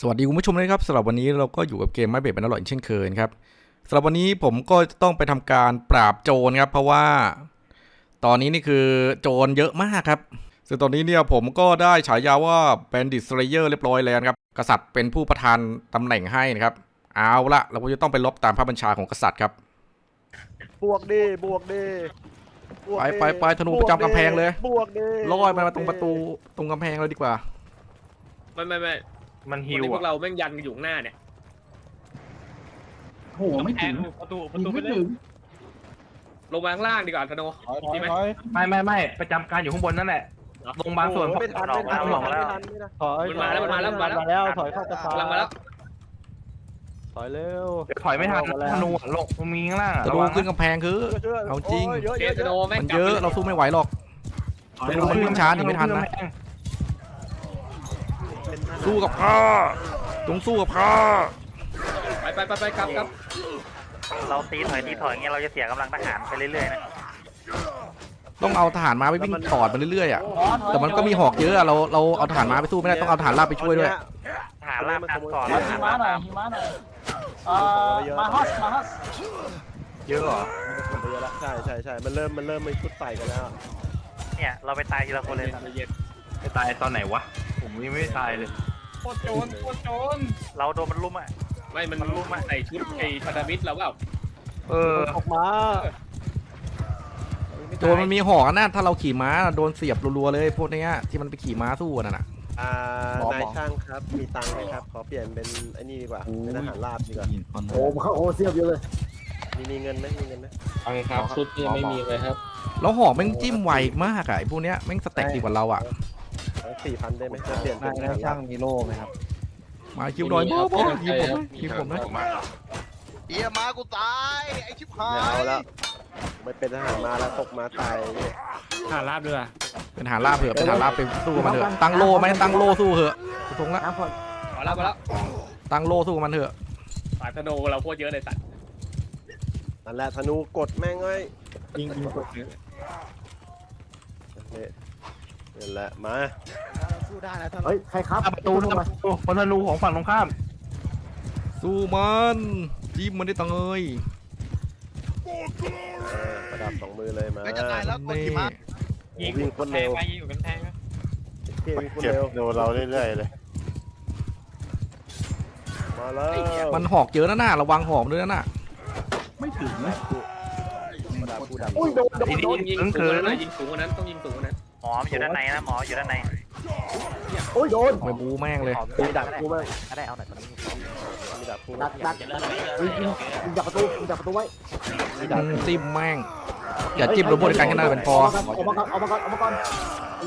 สวัสดีคุณผู้ชมนะครับสำหรับวันนี้เราก็อยู่กับเกมไม่เบ็ดเป็นอร่อยเช่นเคยนะครับสำหรับวันนี้ผมก็จะต้องไปทำการปราบโจรครับ เพราะว่า ตอนนี้นี่คือโจรเยอะมากครับซึ่งตอนนี้เนี่ยผมก็ได้ฉายาว่า Bandit Slayer เรียบร้อยแล้วนะครับกษัตริย์เป็นผู้ประทานตำแหน่งให้นะครับ เอาละเราก็จะต้องไปลบตามพระบัญชาของกษัตริย์ครับบวกดีบวกดีบวกไปดิไปไปธนูประจำกำแพงเลยบวกดีลอยมันมาตรงประตูตรงกำแพงเลยดีกว่าไม่ไม่ไม่ มันวันฮิวนี้พวอะกเราแม่งยันกันอยู่ข้างหน้าเนี่ยโหไม่ถึงประตูปมัระนตูไปไม่เลยถึงลงมาข้างล่างดีกว่าธโนดีไหมไม่ไม่ไม่ประจำการอยู่ข้างบนนั่นแหละลงบางส่วนโอ้โหไม่ทันไม่ทันหลอกไม่แล้วทันไม่ทันถอยมันมาแล้วมันมาแล้วมันมาแล้วแล้วถอยเข้ากระสากำลังมาแล้วถอยเร็วเดี๋ยวถอยไม่ทันธนูอะลงมันมีข้างล่างอะธระนูวังขึ้นกำแพงคือช่วยๆเอาจริง โยเยอะเคเยอะธโนแม่งมันกลับเยอะไปเราสู้ไม่ไหวหรอก ธนูมันวิ่งช้าหนีไม่ทันนะ สู้กับข้าจงสู้กับข้าไปไปไปไปกลับกลับเราตีถอยตีถอยอย่างเงี้ยเราจะเสียกำลังทหารไปเรื่อยๆนะต้องเอาทหารม้าไปวิ่งตอดมันเรื่อยๆอะแต่มันก็มีหอกเยอะอะเราเราเอาทหารม้าไปสู้ไม่ได้ต้องเอาทหารราบไปช่วยด้วยทหารราบการก่อนมาทหารหิมะราบหน่อยตามหิมะหน่อยเอ่อมาฮัสมาฮัสเยอะเหรอคนไปเยอะแล้วใช่ใช่ใช่มันเริ่มมันเริ่มมีชุดใส่กันแล้วเนี่ยเราไปตายทีละคนเลยเย็นจะตายตอนไหนวะ ผมยังไม่ตายเลย โคตรโจรโคตรโจรเราโดนมันลุมอะ ไม่มันรู้มาใส่ชุดไอ้พันธมิตรเราเปล่าเออ ออกมาโจรมันมีหอกอะนะถ้าเราขี่ม้าโดนเสียบรัวๆเลยพวกเนี้ยที่มันไปขี่ม้าสู้กันน่ะ อ่านายช่างครับมีตังค์ไหมครับ ขอเปลี่ยนเป็นไอ้นี่ดีกว่าเป็นอาหารลาบดีกว่าโอ้เข้าโอเสียบเยอะเลยมีมีเงินไหมมีเงินไหมเอาครับชุดนี้ไม่มีเลยครับแล้วหอกแม่งจิ้มไวมากอะไอ้พวกเนี้ยแม่งสแต็กดีกว่าเราอะ สี่พันได้ไหมจะเปลี่ยนเป็นนายอาหารช่าลางบมีโล่ไหมครับมาคิวหน่อยบอบอยิงผมนะยิงผมนะเฮียมากูตาย ไอชิบหาไม่ยเอาแล้วไม่เป็นทหารมาแล้วตกมาตายเนี่ยหาลาบด้วยเป็นทหารราบเถอะเป็นทหารราบไปสู้กับมันเถอะตั้งโล่ไหมตั้งโล่สู้เถอะตรงละน้ำพอเอาแล้วมาแล้วตั้งโล่สู้กับมันเถอะสายธโนเราโคตรเยอะเลยสัตว์นั่นแหละธนูกดแม่งเอ้ยยิงยิงกด นี่นี่แหละมาสู้ได้นะท่านเฮ้ย ใครครับหน้าประตูหน้าประตูบนธนูของฝั่งตรงข้าม สู้มันจิ้มมันได้ตังเอ้ยเออประดับสองมือเลยมาไม่จะตายแล้วกดนี่ขี่ม้าโอ้วิ่งคนเร็วยิงอยู่กันแพงเที่ยวิ่งคนเร็วดูเราเรื่อยๆเลย มาแล้วมันหอกเยอะนะน่ะระวังหอกด้วยนะน่ะไม่ถึงนะประดับผู้ดำอุ้ยโดนโดนทีนี้โดนยิงถึงสูคืงนกว่าเลนั้นยยิงสูงกว่านั้นต้องยิงสูงกว่านั้น หมอมันอยู่ด้านในนะหมออยู่ด้านในโอ้ยโดนไปบูแม่งเลยมีดักกูบ้างก็ได้เอาหน่อยตอนนี้มีดักกูดับ้างกดักยิงยิงยิงจับประตูยิงจับประตูไว้อืมจิ้มแม่งอย่าจิ้มรวมบริการแค่นั้นเป็นพอออกมาก่อนออกมาก่อนออกมาก่อน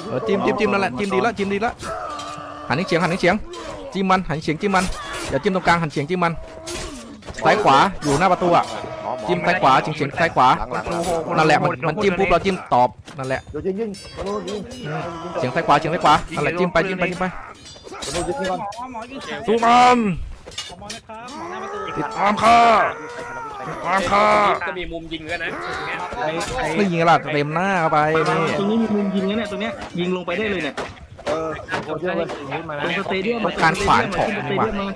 เออจิ้มจิ้มจิ้มนั่นแหละจิ้มดีละจิ้มดีละหันนิ้งเฉียงหันนิ้งเฉียงจิ้มมันหันเฉียงจิ้มมันอย่าจิ้มตรงกลางหันเฉียงจิ้มมันซ้ายขวาอยู่หน้าประตูอะ จิ้มซ้ายขวาเฉียงเฉียงซ้ายขวานั่นแหละมันมันจิ้มปุ๊บเราจิ้มตอบนั่นแหละ เดี๋ยวยิงยิงธนูยิงเฉียงซ้ายขวาเฉียงซ้ายขวานั่นแหละจิ้มไปจิ้มไปจิ้มไปธนูยิงก่อนสู้มันติดตามข้าติดตามข้าก็มีมุมยิงกันนะอย่างเงี้ยไม่ยิงละเต็มหน้าเข้าไปนี่ตรงนี้มีมุมยิงนะเนี่ยตรงเนี้ยยิงลงไปได้เลยเนี่ยเออโอเสียบเลยตรงสเตเดียมต้องการขวานของสเตนี่หว่า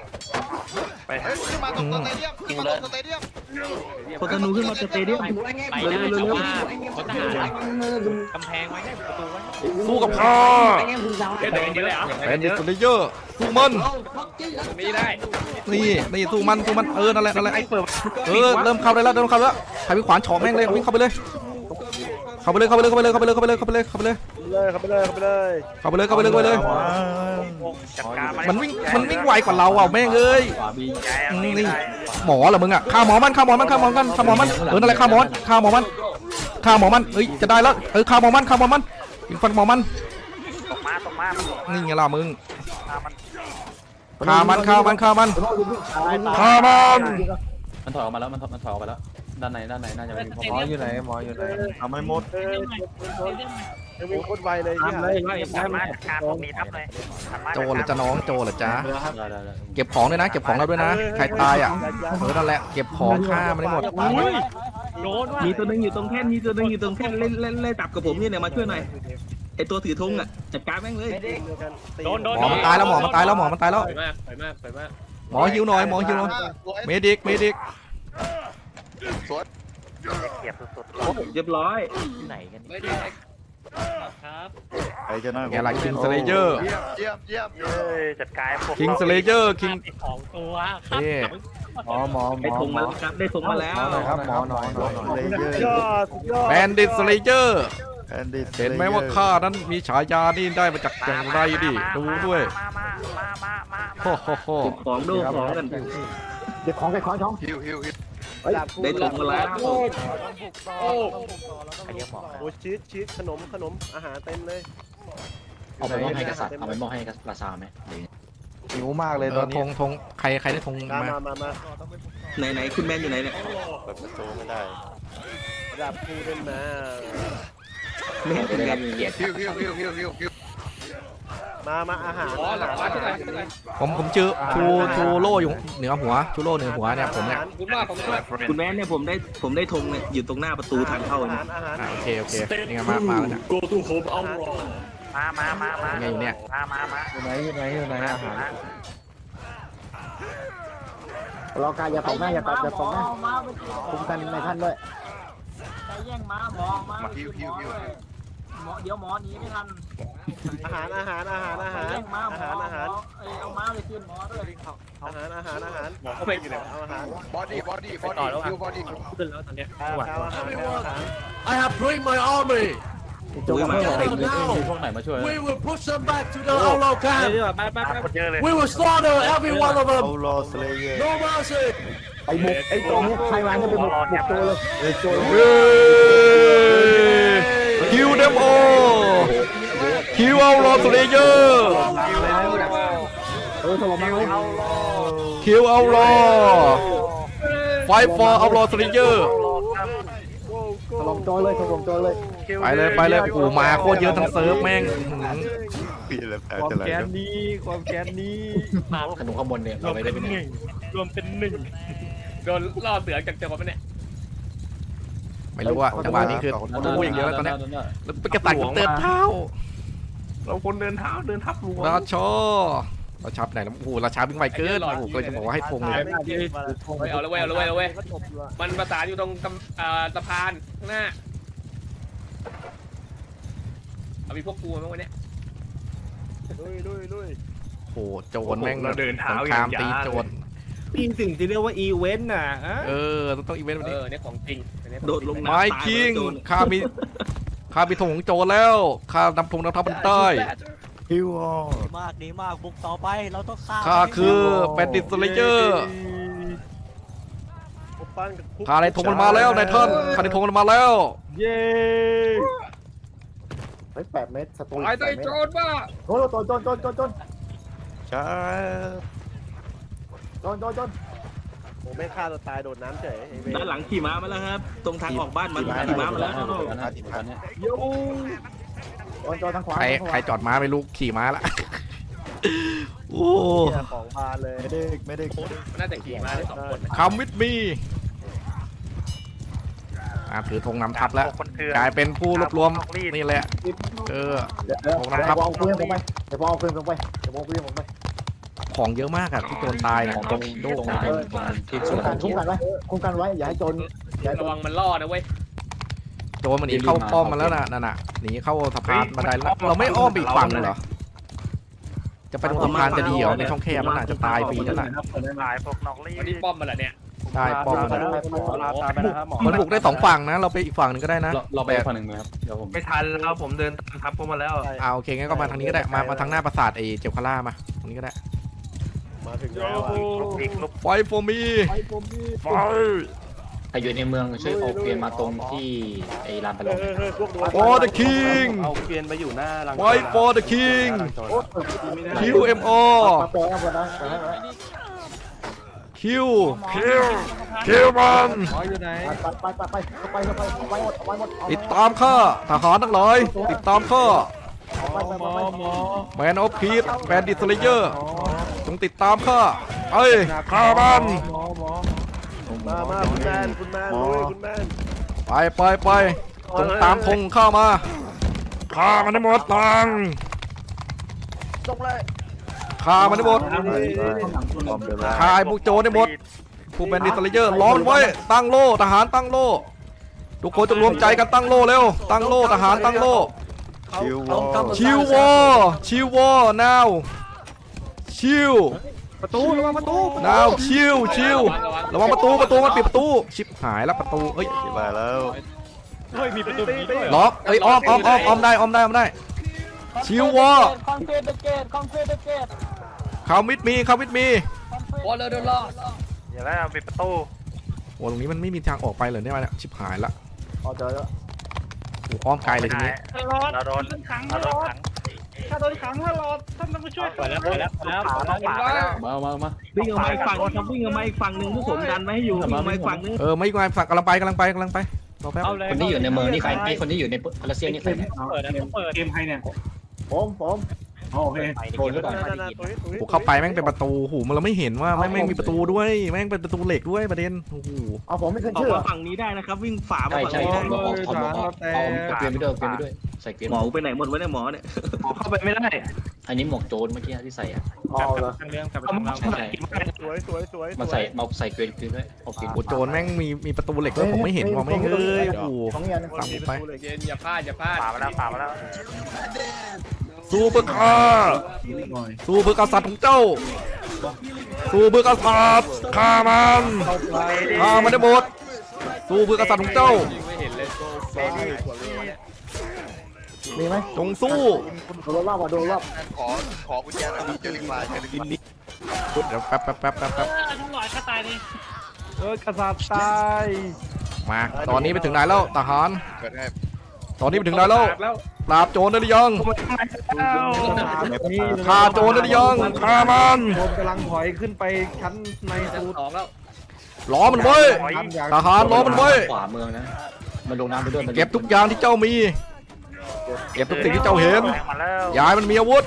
เดียมมาเฮ้ยขึ้นมาตรงสเตเดียมขึ้นมาตรงสเตเดียมคนธนูขึ้นมาสเตเดียมไปเร็วเร็วเร็วกำแพงไว้ได้ประตูไว้สู้กับข้าเดี๋ยวเดินเยอะเลยเหรอแบนดิสเลเยอร์สู้มันนี้ได้นี่นี่สู้มันสู้มันเออนั่นแหละนั่นแหละเออเริ่มเข้าได้แล้วเริ่มเข้าแล้วใครมีขวานฉาะแม่งเลยวิ่งเข้าไปเลยเข้าไปเลยเข้าไปเลยเข้าไปเลยเข้าไปเลยเข้าไปเลยเข้าไปเลยเข้าไปเลยเข้าไปเลยเข้าไปเลยเข้าไปเลยเข้าไปเลยเข้าไปเลย มันวิ่งมันวิ่งไวกว่าเราอะแม่งเอ้ยย้ายอืมนี่นี่ได้หมอเหรอมึงอะฆ่าหมอมันฆ่าหมอมันฆ่าหมอมันฆ่าหมอมันเออนั่นแหละฆ่าหมอมันฆ่าหมอมันฆ่าหมอมันเอ้ยจะได้แล้วเออฆ่าหมอมันฆ่าหมอมันยิงฟันหมอมันตกมาตกมานี่ไงล่ะมึงตามมันฆ่ามันฆ่ามันฆ่ามันธนูยิงยิงตายตายฆ่ามันมันถอยออกมาแล้วมันถอยมันถอยออกไปแล้ว ด้านในด้านในน่าจะมีหมออยู่ไหนหมออยู่ไหนทำไม่หมดเออ ยังวิ่งโคตรไวเลยที่ทำหาเลยไล่สามารถจัดการพวกนี้ทับเลยสามารถโจเหรอจ้าน้องโจเหรอจ้าได้ได้ได้เก็บของด้วยนะ เก็บของเราด้วยนะ ใครตายอะเออนั่นแหละ เก็บของฆ่ามันได้หมดมีตัวหนึงอยู่ตรงแท่นมีตัวหนึงอยู่ตรงแท่นเล่นเล่นเล่นจับกับผมเนี่ยเนี่ยมาช่วยหน่อยไอตัวถือธงอะจัดการแม่งเลยทีมเดียวกันตีโดนโดนหมอมันตายแล้วหมอมันตายแล้วหมอมันตายแล้ว ไปมากไปมากไปมากหมอหิวหน่อยหมอหิวหน่อยสวยเมดิกเมดิกสวยเกียบสุดเรียบร้อยไม่ได้ครับ ไอ้เจ้าน้อยไงล่ะคิงสเลเยอร์เยี่ยมเยี่ยมเยี่ยมๆเอ้ยจัดการพวกคิงสเลเยอร์คิงของตัวเอ้หมอหมอหมได้อธงมาแล้วครับได้ธงมาแล้ว หน่อยครับหมอหน่อยหน่อยหน่อยเลเยอร์ยอดสุดยอดแบนดิตสเลเยอร์แอนดี้เห็นไหมว่าข้านั้นมีฉายานี่ได้มาจากอย่างไรดิดูด้วยมามามามามาโอ้โหโหเก็บของดูของกันเก็บของเก็บของช่อง ฮิวฮิวฮิว ได้ธงมาแล้วโอ้โอ้ชีสชีสขนมขนมอาหารเต็มเลยเอาไปมอบให้กษัตริย์เอาไปมอบให้กษัตริย์ราชาไหมหรือหิวมากเลยเอตออนธนี้งธงใครใครได้ธงมามามามามาไหนไหนคุณแมนอยู่ไหนเนี่ยเปิดประตูไม่ได้ดับพูดนมาไม่เห็นจะคุณได้แมรันบเกียรติฮิวฮิวฮิวฮิวฮิวฮิว มามาอาหารอ๋อหลังร้านที่ไหนผมผมชื่อชูชูโล่อยู่เหนือหัวชูโล่เหนือหัวเนี่ยผมเนี่ยคุณมากผมมากคุณแมนเนี่ยผมได้ผมได้ธงเนี่ยอยู่ตรงหน้าประตูทางเข้าอาเนี่หายรอาหารอ่าโอเคโอเคนี่ไงมามาแล้วเนี่ยมามามามายังไงอยู่เนี่ย มามามาอยู่ไหนอยู่ไหนอยู่ไหนอาหารรอกายอย่าตกหน้าอย่าตกอย่าตกหน้าคุ้มกันในท่านด้วยมาฮิวฮิวฮิวอาหาร อาหารอาหารอาหารอาหารอาหารอาหารเอาม้าไปกินหมอด้วยอาหารอาหารอาหารเขาไปอยู่ไหเอาอาหารบอดี้บอดี้บอดี้คิบอดี้ขึ้นแล้วตอนเนี้ยหวานอาหารอาหาร I have bring my army We will push them back to the outlaw camp We will slaughter every one of them No mercy ไอ้ Kill them all คิวเอาโรสเลเยอร์เออถล่มมาเลยคิวเอาโรไฟฟอร์เอาโรสเลเยอร์ถล่มโจเลยถล่มโจเลยไปเลยไปเลยโอ้โหมาโคตรเยอะทั้งเซิร์ฟแม่งอื้อหือปีแล้วแพ้ความจะไหลแค้นนี้ความแค้นนี้ขนมข้างบนเนี่ยเราไปได้เป็นหนึ่งรวมเป็นหนึ่งโดนล่อเสือจากเจ้ามันเนี่ยไม่รู้ว่าจังหวะนี้คือรู้อย่างเดียวแล้วตอนเนี้ยแล้วเป็นกระต่ายกูเตือนเท้า เราคนเดินเท้าเดินทับหลวงราชาราชาไปไหนแล้วโอ้โหราชาวิ่งไวเกินโอ้โหก็เลยจะบอกว่าให้ธงเลยเฮ้ยเอาละเว้ยเอาละเว้ยเอาละเว้ยก็จบอยู่อะมันประสานอยู่ตรงกำอ่าสะพานข้างหน้า เอามีพวกกูมั้งวันเนี้ยลุยลุยลุยโอ้โหโจรแม่งเราเดินเท้าสงอคย่างรามตียาโจรนี่สิ่งที่เรียกว่าอีเวนต์น่ะเออต้องต้องอีเวนต์วันเอนี้อเนี่ยของจริงอันเนี้ยของโดดลงจริน้ำไม้ตายคิงโดนข้ามี ข้ามีธงของโจรแล้วข้านำธงนำทัพมันใต้ฮิวอ๋อมากดีมากบุกต่อไปเราต้องฆ่าข้าคือแบนดิตสเลเยอร์พบปั้นกับคุกข้าได้ธงมันมาแล้วนายท่านข้าได้ธงมันมาแล้ว เย้ไปแปดเมตรสตูไอ้ไอ้โจรบ้าโอ้โหโจนโจนโจนโจนโจนจ้าโจนโจนโจน ผมไม่ฆ่าตัวตายโดดน้ำเฉยไอ้เวรด้านหลังขี่ม้ามาแล้วครับ ตรงทางออกบ้านมันขี่ม้ามาแล้วโจนโจนทางขวาใครใครจอดม้าไม่รู้ขี่ม้าละโอ้เหี้ยของบานเลยไม่ได้ไม่ได้มันน่าจะขี่มาได้สองคนนะคำวิทมีอะถือธงนำทัพแล้วพวกคนเถื่อนกลายเป็นผู้รวบรวมนี่แหละ เออเดี๋ยวเดี๋ยวผมเดี๋นะครับยวเอาปืนผมไปเดี๋ยวเอาปืนผมไปเดี๋ยวเอาปืนผมไป ของเยอะมากอะที่โจรตายเนี่ยตรงตรงตรงที่สุคุ้มดกันคุ้มกันไว้คุ้มกันไว้อย่าให้โจนอย่าให้โจระนวังมันล่อนะเว้ยโจรมันหนีเข้าป้อมมาแล้วน่ะนั่นน่ะหนีเข้าสะพานบันไดแล้วเราไม่อ้อมไปอีกฝั่งเหรอจะไปตรงสะพานจะดีเหรอในช่องแคบมันอาจจะตายฟรีนั่นแหละหลายพวกนอกรีวันนี้ป้อมมันแหละเนี่ยได้ป้อมมันไปอะไปไปไปมันบุกได้สองฝั่งนะ เราไปอีกฝั่งหนึ่งก็ได้นะเราเราไปฝั่งหนึ่งไหมครับเดี๋ยวผมไม่ทันแล้วผมเดินตามทับพวกมาแล้วอ่าโอเคงั้นก็มาทางนี้ก็ได้มามาทางหน้าปราสาทไอ้เจลคาร่ามาตรงนี้ก็ได้ มาถึงแล้วอะอีกลุกไฟโฟมีไฟใครอยู่ในเมืองช่วยเอาเกวียนมาตรงที่ไอ้ลานประลเฮ้อยงเฮ้ยเฮ้ยพวกดู for the king เอาเกวียนไปอยู่หน้ารัง fight for the king QMO มาเปิดเอาเปิดนะ Q Q Q มันไปไปไปไปไปไปไปหมดไปหมดติดตามข้าทหารทั้งหลายติดตามข้าไปไปไปแมนออฟพีทแบนดิสเลเยอร์ จงติดตามข้าเอ้ยข้ามันมามาคุณแมนคุณแมนลุยคุณแมนไปไปไปจงตามธงข้ามาฆ่ามันให้หมดตังตรงเลยฆ่ามันให้หมดบอมเดล่าฆ่าไอ้พวกโจรให้หมดผู้เป็นดิสเลเยอร์ล้อมมันไว้ตั้งโล่ทหารตั้งโล่ทุกคนจงรวมใจกันตั้งโล่เร็วตั้งโล่ทหารตั้งโล่คิววอชิววอชิววอ now ชิวประตูระวังประตู now ชิวชิวระวังประตูประตูมันปิดประตูชิบหายแล้วประตูเอ้ยมาแล้วเฮ้ยมีประตูนี้ด้วยล็อกเอ้ยอ้อมอ้อมอ้อมอ้อมได้อ้อมได้อ้อมได้ชิววอคอนเฟสเกตคอนเฟสเกตเข้ามิดมีเข้ามิดมีเดี๋ยวแล้วเอาปิดประตูโอ้ตรงนี้มันไม่มีทางออกไปเลยเนี่ยมันชิบหายละพอเจอแล้วโอ้อ้อมไกลเลยทีนี้เราโดนเราโดนขัง ถ้าโดนขังถ้ารอท่านต้องมาช่วยไปแล้วไปแล้วไปแล้ว มามามาวิ่งออกมาอีกฝั่งนะครับวิ่งออกมาอีกฝั่งหนึ่งพวกผมดันไว้ให้อยู่วิ่งออกมาอีกฝั่งหนึงเออไม่ไงฝั่งกำลังไปกำลังไปกำลังไปรอแป๊บเอาเลยคนที่อยู่ในเมืองนี่ใครไอ้คนที่อยู่ในพาราเซียนี่ใครเนี่ยเปิดนะเปิดเกมใครเนี่ยผมผมโอเคโดนหรือเปล่าโอ้เข้าไปแม่งเป็นประตูหูมันเราไม่เห็นว่าแม่งแม่งมีประตูด้วย แม่งเป็นประตูเหล็กด้วยประเด็นโอ้โหเอาผมไม่ขึ้นออกชื่อมาฝั่งนี้ได้นะครับ วิ่งฝ่ามาใช่ฝั่งใช่นี้ถได้อดหมวกออกถอดหมวกออกเอาเกวียนไปด้วยเอาเกวียนไปด้วย ใส่เกวียนหมอไปไหนหมดวะเนี่ยหมอเนี่ยเข้าไปไม่ได้อันนี้หมวกโจรเมื่อกี้ที่ใส่อะเอาเลยทางเรื่องกลับไปเอาทางมาเราใช่ใช่ สวยสวยสวยมาใส่มาใส่เกวียนเกวียนด้วยเอาเกวียนโอ้โจรแม่งมีมีประตูเหล็กด้วยผมไม่เห็นผมไม่เอ้ยโอ้โห ของเงี้ยนะสั่งไป เย็นอย่าพลาดอย่าพลาด ป่ามาแล้วป่ามาแล้วสู้เพื่อข้าสู้เพื่อกษัตริย์ของเจ้า สู้เพื่อกษัตริย์ฆ่ามันฆ่ามันได้หมด สู้เพื่อกษัตริย์ของเจ้ายิงไม่เห็นเลย มีไหมจงสู้โดนรอบอะโดนรอบขอขอกุญแจหน่อยเจอลิงลายเจอลิงลายเดี๋ยวแป๊บแป๊บแป๊บแป๊บแป๊บเออกษัตริย์ตายมาตอนนี้ไปถึงไหนแล้วทหารเกิดให้ตอนนี้ไปถึงไหนแล้วแล้วปราบโจรได้หรือยังฆ่าโจรได้หรือยังฆ่ามันโดนกำลังถอยขึ้นไปชั้นในชั้นสุดสองแล้วล้อมันไว้ทำอย่างทหารล้อมันไว้ขวาเมืองนะมันลงน้ำไปด้วยมันเก็บทุกอย่างที่เจ้ามี เก็บทุกสิ่งที่เจ้าเห็นมาแล้วอย่าให้มันมีอาวุธ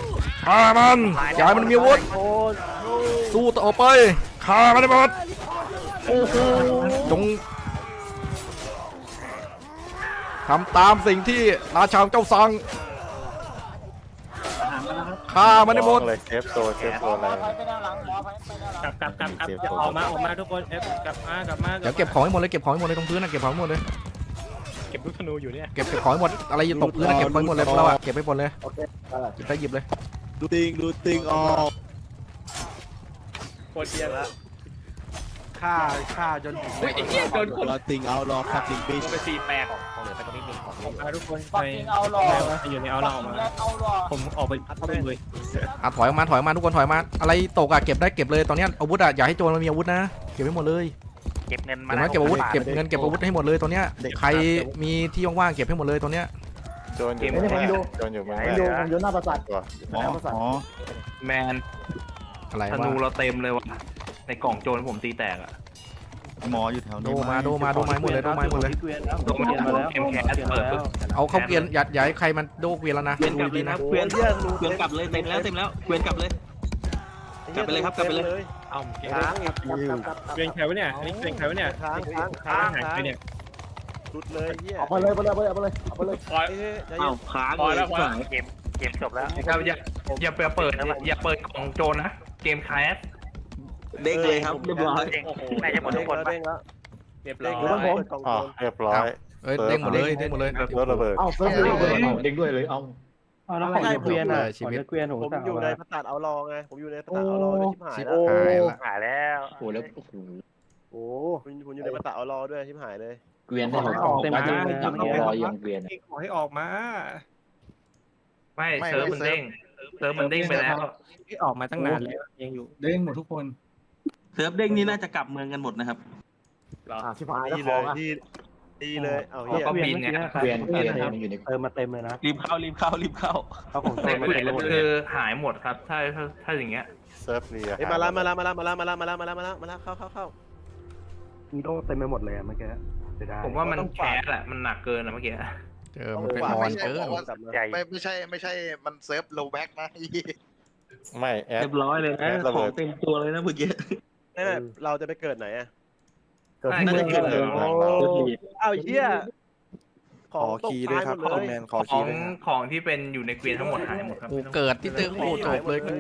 ฆ่ามันอย่าให้มันมีอาวุธสู้ต่อไปฆ่ามันให้หมดโอ้โหจงทำตามสิ่งที่ราชาของเจ้าสั่งฆ่ามันให้หมดเลยเซฟโซนเซฟโซนอะไรไปด้านหลังหมอไปไปด้านหลังกลับกลับกลับกลับอย่าออกมาออกมาทุกคนเอฟกลับมากลับมาเดี๋ยวเก็บของให้หมดเลยเก็บของให้หมดเลยตรงพื้นนะเก็บของให้หมดเลย เก็บลูกธนูอยู่เนี่ย เก็บเก็บของให้หมดอะไรอยู่ตกพื้นนะเก็บไปหมดเลยเราอะเก็บไปหมดเลยโอเคได้หยิบไปหยิบเลยดูติงดูติงออกโคตรเย็นละฆ่าฆ่าจนเฮ้ยไอ้เหี้ยโดนคนรอติงเอารอคัดติงบิชไปสี่แปดมาทุกคนปัไปกกิ่งเอาหล่ออยู่ในเอาเราออกมา เอาหล่อผมออกไปพัดเลย อะถอยออกมาถอยออกมาทุกคนถอยออกมา อะไรตกอะเก็บได้เก็บเลยตอนเนี้ยอาวุธอะอย่าให้โจรมันมีอาวุธนะเก็บไว้หมดเลย เก็บเงินมาเก็บไว้เก็บอาวุธเก็บเงินเก็บอาวุธให้หมดเลยตอนเนี้ยใครมีที่ว่างๆเก็บให้หมดเลยตอนเนี้ยโจนอยู่นี่ผมดูโจนอยู่เมืองผมดูผมดูหน้าประสาทตัวหน้าประสาทแมนอะไรธวะนูเราเต็มเลยว่ะในกล่องโจรผมตีแตกอะหมออยู่แถวโดนี้มาโดมาโดมาหมดเลยโดมาหมดเลยโดนเกมแคสเปิดปุ๊บเอาเข้าเกวียนอย่าอย่าให้ใครมันโดกเกวียนแล้วนะเกวียนกดูลับเลดียนะนะเกวียนเกวียนกลับเลยเต็มแล้วเต็มแล้วเกวียนกลับเลย กลับไปเลยครับกลับไปเลย เอ้าค้างกับกับกับเกรงใครวะเนี่ยอันนี้เกรงใครวะเนี่ยค้างค้างค้าค้างงหายค้างไปเนี่ยสุดเลยเหี้ยออกมาเลยไปเลยไปเลยไปเลยออกมาเลยปล่อย เอ้ยใจเอ้าเย็นค้างพอเลแล้วยพอแล้วฝ่ายเกมเกมจบแล้วครับอย่าอย่าเปิดเปิดอย่าเปิดกล่องโจรนะ เกมแคสเด้งเลยครับเรียบร้อย เด้งน่าจะหมดทุกคนเด้งแล้วเรียบเด้ร้องยแล้วเปิดกล่องอ๋อโจรเรียบร้อย เอ้ยเด้งหมดเลยเด้งหมดเลย รถระเบิด เอ้าเฟิร์สดูเอาเด้งด้วยเลยเอา เอาแล้วไม่ใช่เกวียนอะชีวิตเกวียนผมอยู่ในพัตตาดเอารอไง ผมอยู่ในพัตตาดเอารอด้วยชิบหายชิบแล้วหายละหายแล้วโอ้แล้วโอ้โหโอ้ผมผมอยู่ในพัตตาดเอารอด้วยชิบหายเลย เกวียนที่ผมบอกว่าจะจับรอยังเกวียนขอให้ออกมาไม่ เซิร์ฟมันเด้งเซิร์ฟมันเด้งไปแล้ว ที่ออกมาตั้งนานแล้วยังอยู่เด้งหมดทุกคน เซิร์ฟเด้งนี่น่าจะกลับเมืองกันหมดนะครับ อะชิบหายแล้วดีขเลองยอะดี ดีเลยเอาเราเหี้ยก็บินไงเกวียนเกวียนมันอยู่ใน เติมมาเต็มเลยนะรีบเข้ารีบเข้ารีบเข้าเขาของแต่เต็มมาเกวีเต็ยมนหมดเลคืยอหายหมดครับ ถ้าถ้าถ้าอย่างเงี้ย เซิร์ฟเรียเอ้ยมาแล้วมาแล้วมาแล้วมาแล้วมาแล้วมาแล้วมาแล้วมาแล้วมาแล้วเข้าเข้าเข้ามีโต้เต็มไปหมดเลยอะเมื่อกี้เสียดายผมว่ามันแคสแหละมันหนักเกินอะเมื่อกี้เจอมันเป็นว่าออไม่นใช่เกิบนอกว่ากลับมาใหญ่ไม่ไม่ใช่ไม่ใช่มันเซิร์ฟโลแบ็กนะไม่แอด เรียบร้อยเลยนะระขเบิองดเต็มตัวเลยนะเมื่อกี้ ไม่ไม่เราจะไปเกิดไหนอะ เกิดที่น่าเมือจะงเกิดเลยเลยอ้าวเหี้ยของขอตกคีย์ด้วยตายครับหมดคอมเลแมยนขอขคีอย์งด้วยครับ ของที่เป็นอยู่ในเกวียนทั้งหมดหายหมดครับ กูเกิดที่เตอร์โอ้จบเลยกู